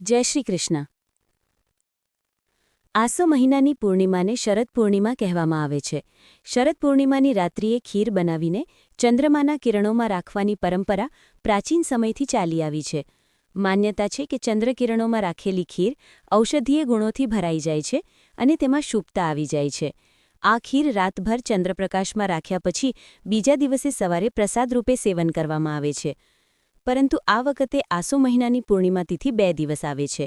જય શ્રી કૃષ્ણ. આસો મહિનાની પૂર્ણિમાને શરદ પૂર્ણિમા કહેવામાં આવે છે. શરદ પૂર્ણિમાની રાત્રિએ ખીર બનાવીને ચંદ્રમાના કિરણોમાં રાખવાની પરંપરા પ્રાચીન સમયથી ચાલી આવી છે. માન્યતા છે કે ચંદ્રકિરણોમાં રાખેલી ખીર ઔષધીય ગુણોથી ભરાઈ જાય છે અને તેમાં શુભતા આવી જાય છે. આ ખીર રાતભર ચંદ્રપ્રકાશમાં રાખ્યા પછી બીજા દિવસે સવારે પ્રસાદ રૂપે સેવન કરવામાં આવે છે. પરંતુ આ વખતે આસો મહિનાની પૂર્ણિમા તિથિ બે દિવસ આવે છે.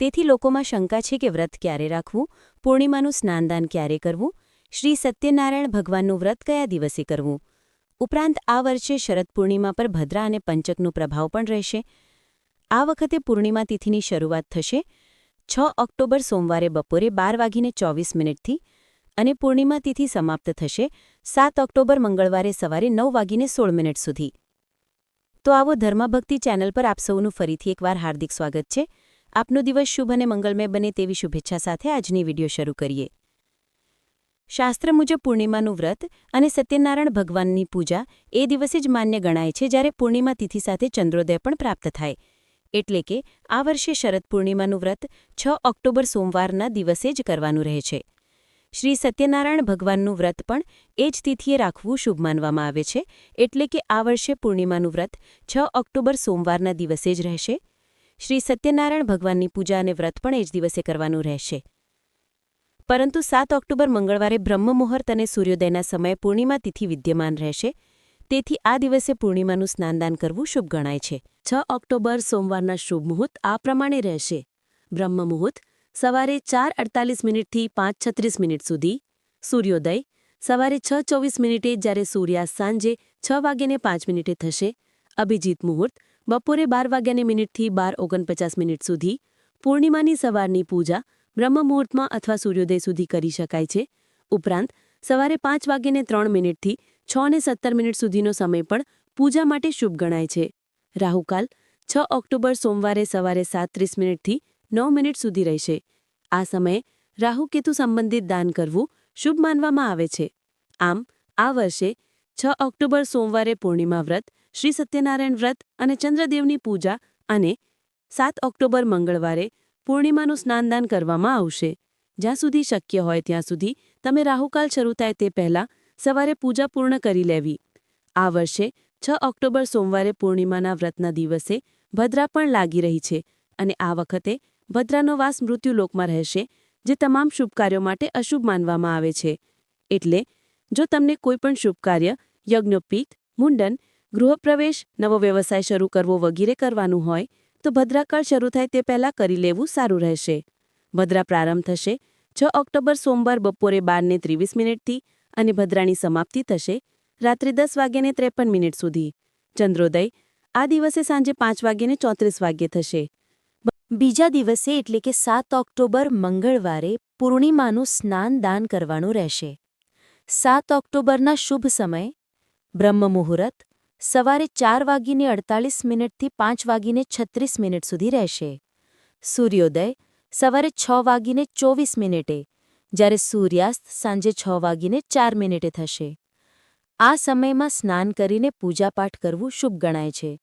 તેથી લોકોમાં શંકા છે કે વ્રત ક્યારે રાખવું, પૂર્ણિમાનું સ્નાનદાન ક્યારે કરવું, શ્રી સત્યનારાયણ ભગવાનનું વ્રત કયા દિવસે કરવું? ઉપરાંત આ વર્ષે શરદ પૂર્ણિમા પર ભદ્રા અને પંચકનો પ્રભાવ પણ રહેશે. આ વખતે પૂર્ણિમા તિથિની શરૂઆત થશે છ ઓક્ટોબર સોમવારે બપોરે બાર વાગીને ચોવીસ મિનિટથી અને પૂર્ણિમા તિથિ સમાપ્ત થશે સાત ઓક્ટોબર મંગળવારે સવારે નવ વાગીને સોળ મિનિટ સુધી. તો આવો ધર્મભક્તિ ચેનલ પર આપ સૌનું ફરીથી એકવાર હાર્દિક સ્વાગત છે. આપનો દિવસ શુભ અને મંગલમય બને તેવી શુભેચ્છા સાથે આજની વીડિયો શરૂ કરીએ. શાસ્ત્ર મુજબ પૂર્ણિમાનું વ્રત અને સત્યનારાયણ ભગવાનની પૂજા એ દિવસે જ માન્ય ગણાય છે જ્યારે પૂર્ણિમા તિથિ સાથે ચંદ્રોદય પણ પ્રાપ્ત થાય. એટલે કે આ વર્ષે શરદ પૂર્ણિમાનું વ્રત છ ઓક્ટોબર સોમવારના દિવસે જ કરવાનું રહે છે. શ્રી સત્યનારાયણ ભગવાનનું વ્રત પણ એ જ તિથિએ રાખવું શુભ માનવામાં આવે છે, એટલે કે આ વર્ષે પૂર્ણિમાનું વ્રત છ ઓક્ટોબર સોમવારના દિવસે જ રહેશે. શ્રી સત્યનારાયણ ભગવાનની પૂજા અને વ્રત પણ એ જ દિવસે કરવાનું રહેશે. પરંતુ સાત ઓક્ટોબર મંગળવારે બ્રહ્મમુહૂર્ત અને સૂર્યોદયના સમયે પૂર્ણિમા તિથિ વિદ્યમાન રહેશે. તેથી આ દિવસે પૂર્ણિમાનું સ્નાનદાન કરવું શુભ ગણાય છે. છ ઓક્ટોબર સોમવારના શુભ મુહૂર્ત આ પ્રમાણે રહેશે. બ્રહ્મ મુહૂર્ત સવારે ચાર અડતાલીસ મિનિટથી પાંચ છત્રીસ મિનિટ સુધી, સૂર્યોદય, સવારે છ ચોવીસ મિનિટે જ્યારે સૂર્યાસ્ત સાંજે છ વાગ્યાને પાંચ મિનિટે થશે, અભિજીત મુહૂર્ત, બપોરે બાર વાગ્યાને મિનિટથી બાર ઓગણપચાસ મિનિટ સુધી, પૂર્ણિમાની સવારની પૂજા, બ્રહ્મ મુહૂર્તમાં અથવા સૂર્યોદય સુધી કરી શકાય છે, ઉપરાંત સવારે પાંચ વાગ્યાને ત્રણ મિનિટથી છ ને સત્તર મિનિટ સુધીનો સમય પણ પૂજા માટે શુભ ગણાય છે. રાહુકાલ, છ ઓક્ટોબર સોમવારે સવારે સાત ત્રીસ મિનિટથી નવ મિનિટ સુધી રહેશે. આ સમયે રાહુકેતુ સંબંધિત દાન કરવું શુભ માનવામાં આવે છે. આમ, આ વર્ષે છ ઓક્ટોબર સોમવારે પૂર્ણિમા વ્રત, શ્રી સત્યનારાયણ વ્રત અને ચંદ્રદેવની પૂજા અને સાત ઓક્ટોબર મંગળવારે પૂર્ણિમાનું સ્નાનદાન કરવામાં આવશે. જ્યાં સુધી શક્ય હોય ત્યાં સુધી તમે રાહુકાલ શરૂ થાય તે પહેલાં સવારે પૂજા પૂર્ણ કરી લેવી. આ વર્ષે છ ઓક્ટોબર સોમવારે પૂર્ણિમાના વ્રતના દિવસે ભદ્રા પણ લાગી રહી છે અને આ વખતે ભદ્રાનો વાસ મૃત્યુલોકમાં રહેશે, જે તમામ શુભ કાર્યો માટે અશુભ માનવામાં આવે છે. એટલે, જો તમને કોઈપણ શુભ કાર્ય યજ્ઞોપીત, મુંડન, ગૃહપ્રવેશ, નવો વ્યવસાય શરૂ કરવો વગેરે કરવાનું હોય, તો ભદ્રાકાળ શરૂ થાય તે પહેલાં કરી લેવું સારું રહેશે. ભદ્રા પ્રારંભ થશે, છ ઓક્ટોબર સોમવાર બપોરે બારને ત્રેવીસ મિનિટથી અને ભદ્રાની સમાપ્તિ થશે, રાત્રે દસ વાગ્યાને ત્રેપન મિનિટ સુધી. ચંદ્રોદય, આ દિવસે સાંજે પાંચ વાગ્યાને ચોત્રીસ વાગ્યે થશે. બીજા દિવસે એટલે કે સાત ઓક્ટોબર મંગળવારે પૂર્ણિમાનું સ્નાન દાન કરવાનું રહેશે. સાત ઓક્ટોબરના શુભ સમય બ્રહ્મ મુહૂર્ત સવારે ચાર વાગીને અડતાલીસ મિનિટથી પાંચ વાગીને છત્રીસ મિનિટ સુધી રહેશે. સૂર્યોદય, સવારે છ વાગીને ચોવીસ મિનિટે, જ્યારે સૂર્યાસ્ત સાંજે છ વાગીને ચાર મિનિટે થશે. આ સમયમાં સ્નાન કરીને પૂજાપાઠ કરવું શુભ ગણાય છે.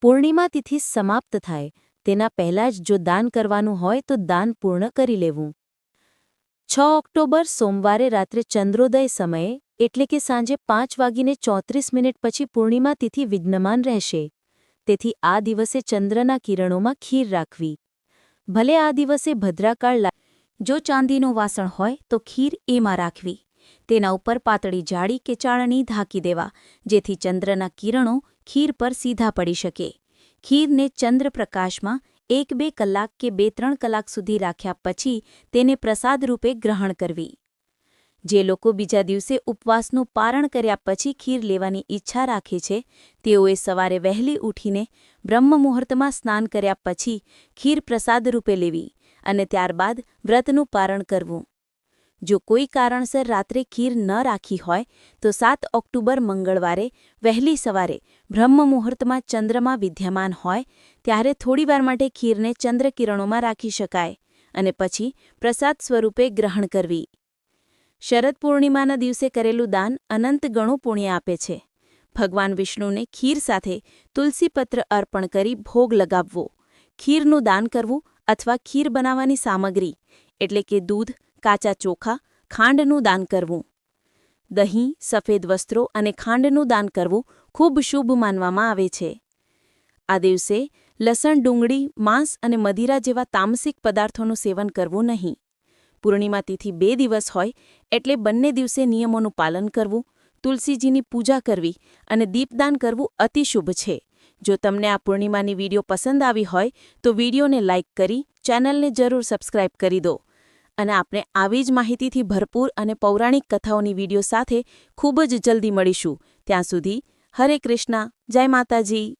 પૂર્ણિમા તિથિ સમાપ્ત થાય તેના પહેલાં જ જો દાન કરવાનું હોય તો દાન પૂર્ણ કરી લેવું. છ ઓક્ટોબર સોમવારે રાત્રે ચંદ્રોદય સમયે, એટલે કે સાંજે પાંચ વાગીને ચોત્રીસ મિનિટ પછી પૂર્ણિમા તિથિ વિઘ્નમાન રહેશે. તેથી આ દિવસે ચંદ્રના કિરણોમાં ખીર રાખવી. ભલે આ દિવસે ભદ્રાકાળ જો ચાંદીનું વાસણ હોય તો ખીર એમાં રાખવી. તેના ઉપર પાતળી જાળી કે ચાળણી ઢાંકી દેવા, જેથી ચંદ્રના કિરણો ખીર પર સીધા પડી શકે. ખીરને ચંદ્રપ્રકાશમાં એક બે કલાક કે બે ત્રણ કલાક સુધી રાખ્યા પછી તેને પ્રસાદ રૂપે ગ્રહણ કરવી. જે લોકો બીજા દિવસે ઉપવાસનું પારણ કર્યા પછી ખીર લેવાની ઈચ્છા રાખે છે, તેઓએ સવારે વહેલી ઉઠીને બ્રહ્મ મુહૂર્તમાં સ્નાન કર્યા પછી ખીર પ્રસાદ રૂપે લેવી અને ત્યારબાદ વ્રતનું પારણ કરવું. જો કોઈ કારણસર રાત્રે ખીર ન રાખી હોય, તો સાત ઓક્ટોબર મંગળવારે વહેલી સવારે બ્રહ્મ મુહૂર્તમાં ચંદ્રમાં વિદ્યમાન હોય, ત્યારે થોડીવાર માટે ખીરને ચંદ્રકિરણોમાં રાખી શકાય અને પછી પ્રસાદ સ્વરૂપે ગ્રહણ કરવી. શરદ પૂર્ણિમાના દિવસે કરેલું દાન અનંત ગણું પુણ્ય આપે છે. ભગવાન વિષ્ણુને ખીર સાથે તુલસીપત્ર અર્પણ કરી ભોગ લગાવવો. ખીરનું દાન કરવું અથવા ખીર બનાવવાની સામગ્રી, એટલે કે દૂધ કાચા ચોખા, ખાંડનું દાન કરવું. દહીં, સફેદ વસ્ત્રો અને ખાંડનું દાન કરવું ખૂબ શુભ માનવામાં આવે છે. આ દિવસે લસણ, ડુંગળી, માંસ અને મદિરા જેવા તામસિક પદાર્થોનું સેવન કરવું નહીં. પૂર્ણિમા તિથિ બે દિવસ હોય એટલે બંને દિવસે નિયમોનું પાલન કરવું, તુલસીજીની પૂજા કરવી અને દીપદાન કરવું અતિશુભ છે. જો તમને આ પૂર્ણિમાની વીડિયો પસંદ આવી હોય તો વિડીયોને લાઇક કરી, ચેનલને જરૂર સબસ્ક્રાઇબ કરી દો. અને આપણે આવી જ માહિતીથી ભરપૂર અને પૌરાણિક કથાઓની વીડિયો સાથે ખૂબ જ જલ્દી મળીશું. ત્યાં સુધી હરે કૃષ્ણ, જય માતાજી.